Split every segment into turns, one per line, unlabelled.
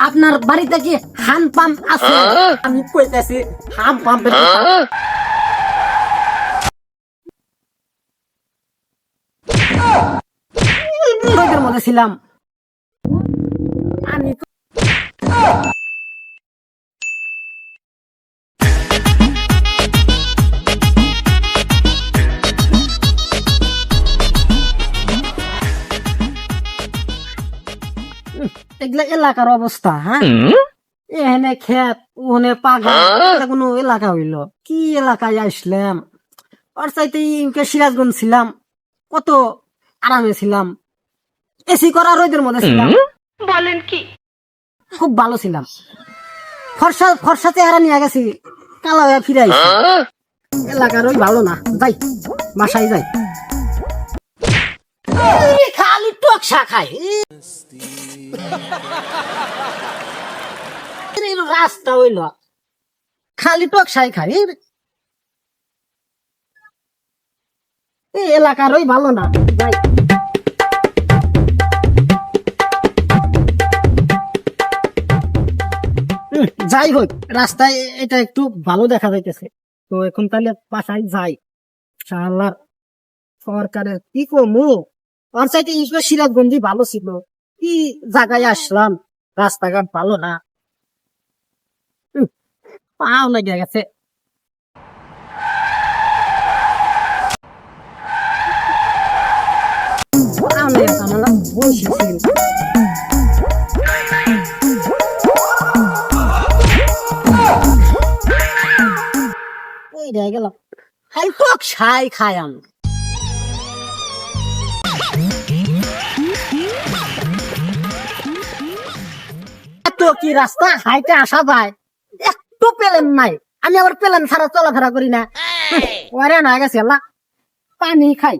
আপনার বাড়িতে কি হ্যান্ড পাম্প আছে? আমি কইতাছি হ্যান্ড পাম্পের মধ্যে ছিলাম। আমি এগুলা এলাকার অবস্থা হ্যাঁ? এখানে ক্ষেত ওখানে পাগা এটা কোনো এলাকা হইল। কি এলাকায় আসলাম? ওর চাইতে ইউকে সিরাজগঞ্জ ছিলাম কত আরামে ছিলাম। এসি করা রোদের মধ্যে ছিলাম।
বলেন কি?
খুব ভালো ছিলাম। ফর্সা ফর্সা চেহারা নিয়ে গেছি কালা হয়ে ফিরে আইছি। এলাকার ওই ভালো না। যাই বাসায় যাই। খালি টকসা খায়। রাস্তা হইল। খালি এই এলাকার ওই ভালো না। যাই। হোক, রাস্তায় এটা একটু ভালো দেখা যাইতেছে। তো এখন তাহলে বাসায় যাই। সরকারের কি কমু? ওর চাইতে ইসবে সিরাজগঞ্জই ভালো ছিল। কি জায়গায় আসলাম? রাস্তাঘাট ভালো না। পাও লেগে গেছে। গেল খালি খাই আমি। এত কি রাস্তা? হাইটে আসা যায়। একটু পেলেন নাই। আমি আবার পেলেন ছাড়া চলাফেরা করি না। ওরে না গেছে পানি খাই।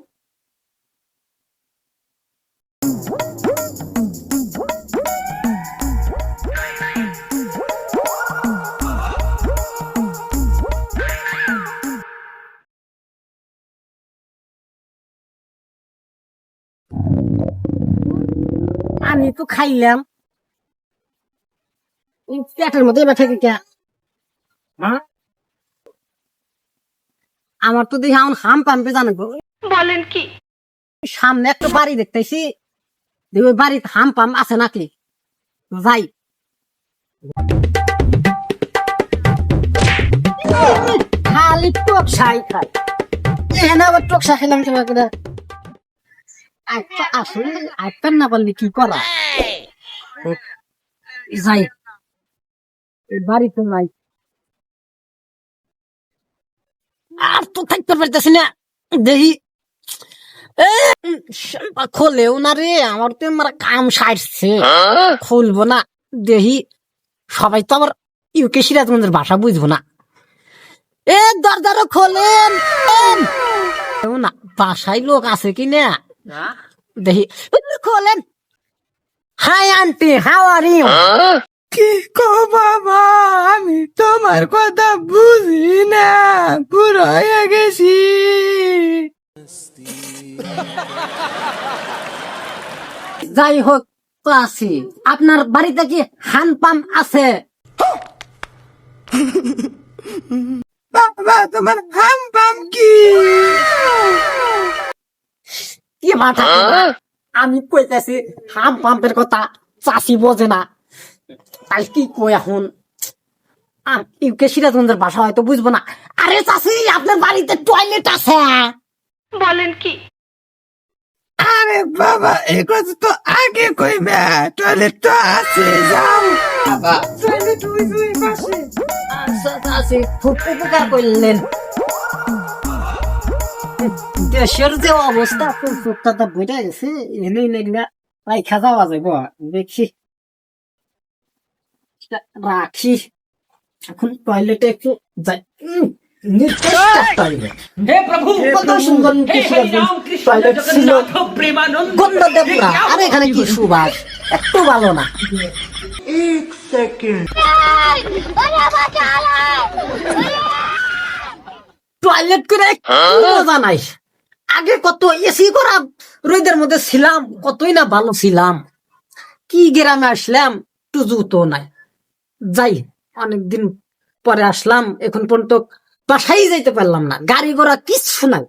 আমি তো খাইলাম। পেটের মধ্যে এবার থেকে কে হ্যাঁ? আমার তো দেখি এখন হাম পাম্পে জানো গো।
বলেন কি?
সামনে একটা বাড়ি দেখতেছি। দেখি ওই বাড়িতে হাম পাম্প আছে নাকি? যাই। খালি টক সাই খাই। এখানে আবার টক সা খেলাম কেবা করে। আচ্ছা আসলে আটটার না পারলে কি করা? যাই। বাড়িতে নাই। আর তো থাকতে পারতেছি না। দেখি। এ, উম, শ্যাম্পা খোলেও না রে আমার তো আমার কাম সারছে। খুলবো না। দেখি। সবাই তো আবার ইউকে সিরাজগঞ্জের ভাষা বুঝব না। এ দরজারও খোলেন। না বাসায় লোক আছে কি না? দেখি। খোলেন। Hi aunty how are you?
কি কো বাবা আমি তোমার কথা বুঝি না হয়ে গেছি।
যাই হোক তো আছি। আপনার বাড়িতে কি হ্যান্ড পাম্প আছে?
বাবা তোমার হাম পাম কি?
কি মাথা আমি কইতেছি হাম পাম্পের কথা চাষি বোঝে না। তাই কি কই এখন? আর ইউকে সিরাজগঞ্জের ভাষা হয়তো বুঝব না। আরে চাষি আপনার বাড়িতে টয়লেট আছে?
বলেন কি?
আরে বাবা এই কথা তো আগে কইবে। টয়লেট তো আছে যাও। বাবা টয়লেট ওই দুই পাশে।
আচ্ছা চাষি খুব উপকার করলেন। দেশের যে অবস্থা ফুটটা বইটা গেছে। এনে নেগলা পাইখা যাওয়া যাইব। দেখি। রাখি। এখন টয়লেটে একটু যাই। উম, নির্দিষ্ট কত সুন্দর নির্দিষ্ট ছিল। গন্ধ আর এখানে কি সুবাস? একটু ভালো না। টয়লেট করে একটু মজা নাই। আগে কত এসি করা রোদের মধ্যে ছিলাম কতই না ভালো ছিলাম। কি গ্রামে আসলাম একটু জুতো নাই। যাই অনেকদিন পরে আসলাম এখন পর্যন্ত বাসাই যাইতে পারলাম না গাড়ি ঘোড়া কিচ্ছু নাই।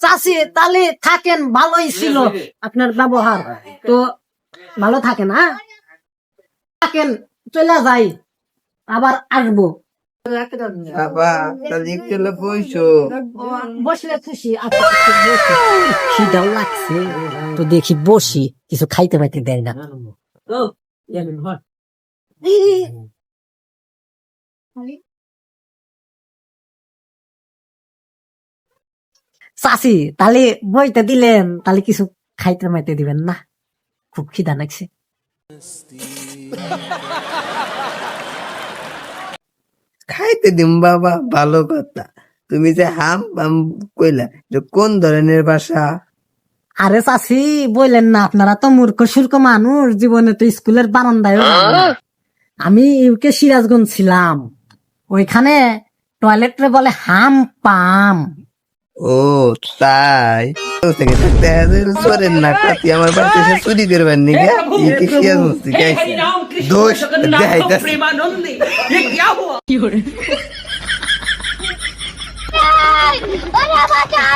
চাষি তাহলে থাকেন ভালোই ছিল আপনার ব্যবহার। তো ভালো থাকেন হ্যাঁ? থাকেন চলে যাই। আবার আসব।
বাবা তাহলে একটু বইছো।
বসলে খুশি। আচ্ছা, খিদাও লাগছে। তো দেখি বসি। কিছু খাইতে পাইতে দেয় না। চাষি তাহলে বইতে দিলেন। তাহলে কিছু খাইতে মাইতে দিবেন না। খুব খিদা লাগছে।
খাইতে দিম বাবা ভালো কথা। তুমি যে হাম পাম কইলা যে কোন ধরনের ভাষা?
আরে চাষি বললেন না আপনারা তো মূর্খ সুর্খ মানুষ জীবনে তো স্কুলের বারান্দায় আমি ইউকে সিরাজগঞ্জ ছিলাম। ওইখানে টয়লেটে বলে হাম পাম।
ও তাই? না আমার বাড়িতে চুরি করবেন নিগে এই কি कृष्ण तो
प्रेमानंद ये क्या हुआ?